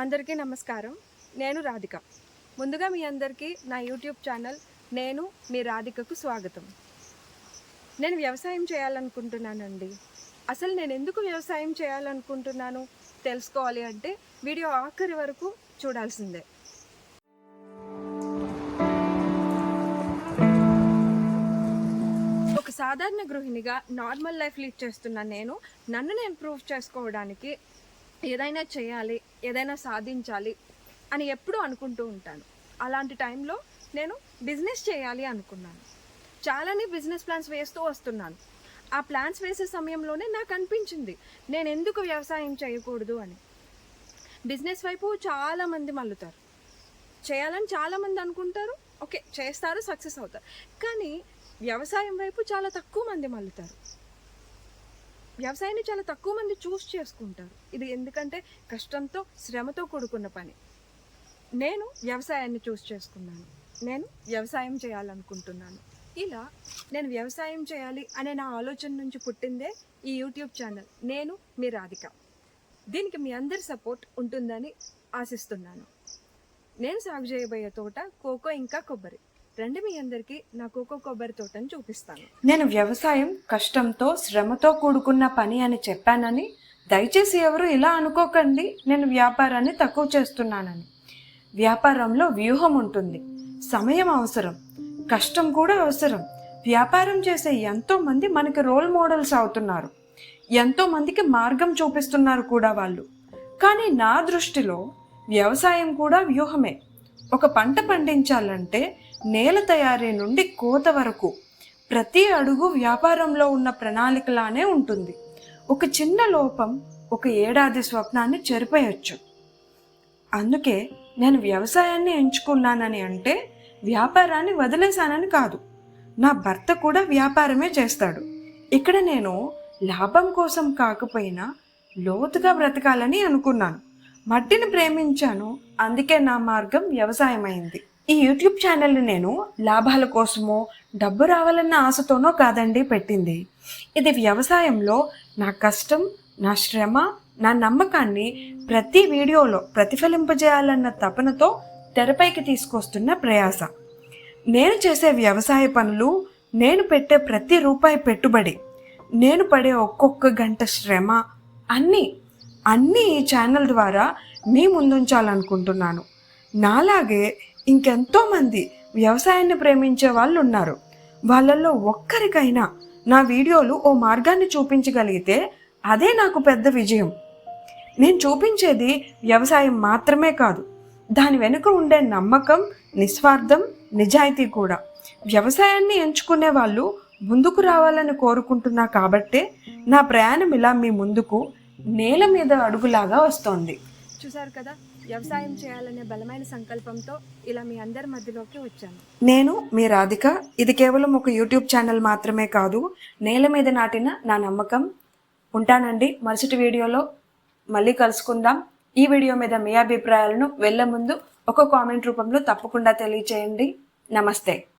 అందరికీ నమస్కారం. నేను రాధిక. ముందుగా మీ అందరికీ నా యూట్యూబ్ ఛానల్ నేను మీ రాధికకు స్వాగతం. నేను వ్యవసాయం చేయాలనుకుంటున్నానండి. అసలు నేను ఎందుకు వ్యవసాయం చేయాలనుకుంటున్నాను తెలుసుకోవాలి అంటే వీడియో ఆఖరి వరకు చూడాల్సిందే. ఒక సాధారణ గృహిణిగా నార్మల్ లైఫ్ లీడ్ చేస్తున్న నేను నన్ను నేను ప్రూవ్ చేసుకోవడానికి ఏదైనా చేయాలి ఏదైనా సాధించాలి అని ఎప్పుడూ అనుకుంటూ ఉంటాను. అలాంటి టైంలో నేను బిజినెస్ చేయాలి అనుకున్నాను. చాలానే బిజినెస్ ప్లాన్స్ వేస్తూ వస్తున్నాను. ఆ ప్లాన్స్ వేసే సమయంలోనే నాకు అనిపించింది నేను ఎందుకు వ్యవసాయం చేయకూడదు అని. బిజినెస్ వైపు చాలామంది మల్లుతారు చేయాలని చాలామంది అనుకుంటారు ఓకే చేస్తారు సక్సెస్ అవుతారు. కానీ వ్యవసాయం వైపు చాలా తక్కువ మంది మల్లుతారు వ్యవసాయాన్ని చాలా తక్కువ మంది చూస్ చేసుకుంటారు. ఇది ఎందుకంటే కష్టంతో శ్రమతో కూడుకున్న పని. నేను వ్యవసాయాన్ని చూస్ చేసుకున్నాను. నేను వ్యవసాయం చేయాలనుకుంటున్నాను. ఇలా నేను వ్యవసాయం చేయాలి అనే నా ఆలోచన నుంచి పుట్టిందే ఈ యూట్యూబ్ ఛానల్. నేను మీ రాధిక. దీనికి మీ అందరి సపోర్ట్ ఉంటుందని ఆశిస్తున్నాను. నేను సాగు చేయబోయే తోట కోకో ఇంకా కొబ్బరి. రండి మీ అందరికీ నా కోకో కొబ్బరి తోటను చూపిస్తాను. నేను వ్యవసాయం కష్టంతో శ్రమతో కూడుకున్న పని అని చెప్పానని దయచేసి ఎవరు ఇలా అనుకోకండి నేను వ్యాపారాన్ని తక్కువ చేస్తున్నానని. వ్యాపారంలో వ్యూహం ఉంటుంది సమయం అవసరం కష్టం కూడా అవసరం. వ్యాపారం చేసే ఎంతో మంది మనకి రోల్ మోడల్స్ అవుతున్నారు. ఎంతో మందికి మార్గం చూపిస్తున్నారు కూడా వాళ్ళు. కానీ నా దృష్టిలో వ్యవసాయం కూడా వ్యూహమే. ఒక పంట పండించాలంటే నేల తయారీ నుండి కోత వరకు ప్రతి అడుగు వ్యాపారంలో ఉన్న ప్రణాళికలానే ఉంటుంది. ఒక చిన్న లోపం ఒక ఏడాది స్వప్నాన్ని చెరిపేయచ్చు. అందుకే నేను వ్యవసాయాన్ని ఎంచుకున్నానని అంటే వ్యాపారాన్ని వదిలేశానని కాదు. నా భర్త కూడా వ్యాపారమే చేస్తాడు. ఇక్కడ నేను లాభం కోసం కాకపోయినా లోతుగా బ్రతకాలని అనుకున్నాను. మట్టిని ప్రేమించాను. అందుకే నా మార్గం వ్యవసాయం అయింది ఈ యూట్యూబ్ ఛానల్ని నేను లాభాల కోసమో డబ్బు రావాలన్న ఆశతోనో కాదండి పెట్టింది. ఇది వ్యవసాయంలో నా కష్టం నా శ్రమ నా నమ్మకాన్ని ప్రతి వీడియోలో ప్రతిఫలింపజేయాలన్న తపనతో తెరపైకి తీసుకొస్తున్న ప్రయాస. నేను చేసే వ్యవసాయ పనులు నేను పెట్టే ప్రతి రూపాయి పెట్టుబడి నేను పడే ఒక్కొక్క గంట శ్రమ అన్నీ అన్నీ ఈ ఛానల్ ద్వారా మీ ముందుంచాలనుకుంటున్నాను. నాలాగే ఇంకెంతో మంది వ్యవసాయాన్ని ప్రేమించే వాళ్ళు ఉన్నారు. వాళ్ళల్లో ఒక్కరికైనా నా వీడియోలు ఓ మార్గాన్ని చూపించగలిగితే అదే నాకు పెద్ద విజయం. నేను చూపించేది వ్యవసాయం మాత్రమే కాదు దాని వెనుక ఉండే నమ్మకం నిస్వార్థం నిజాయితీ కూడా. వ్యవసాయాన్ని ఎంచుకునే వాళ్ళు ముందుకు రావాలని కోరుకుంటున్నా కాబట్టే నా ప్రయాణం ఇలా మీ ముందుకు నేల మీద అడుగులాగా వస్తోంది. చూసారు కదా? వ్యవసాయం చేయాలనే బలమైన సంకల్పంతో ఇలా మీ అందరి మధ్యలోకి వచ్చాను. నేను మీ రాధిక ఇది కేవలం ఒక యూట్యూబ్ ఛానల్ మాత్రమే కాదు నేల మీద నాటిన నా నమ్మకం. ఉంటానండి మరుసటి వీడియోలో మళ్ళీ కలుసుకుందాం. ఈ వీడియో మీద మీ అభిప్రాయాలను వెళ్ళే ముందు ఒక కామెంట్ రూపంలో తప్పకుండా తెలియచేయండి. నమస్తే.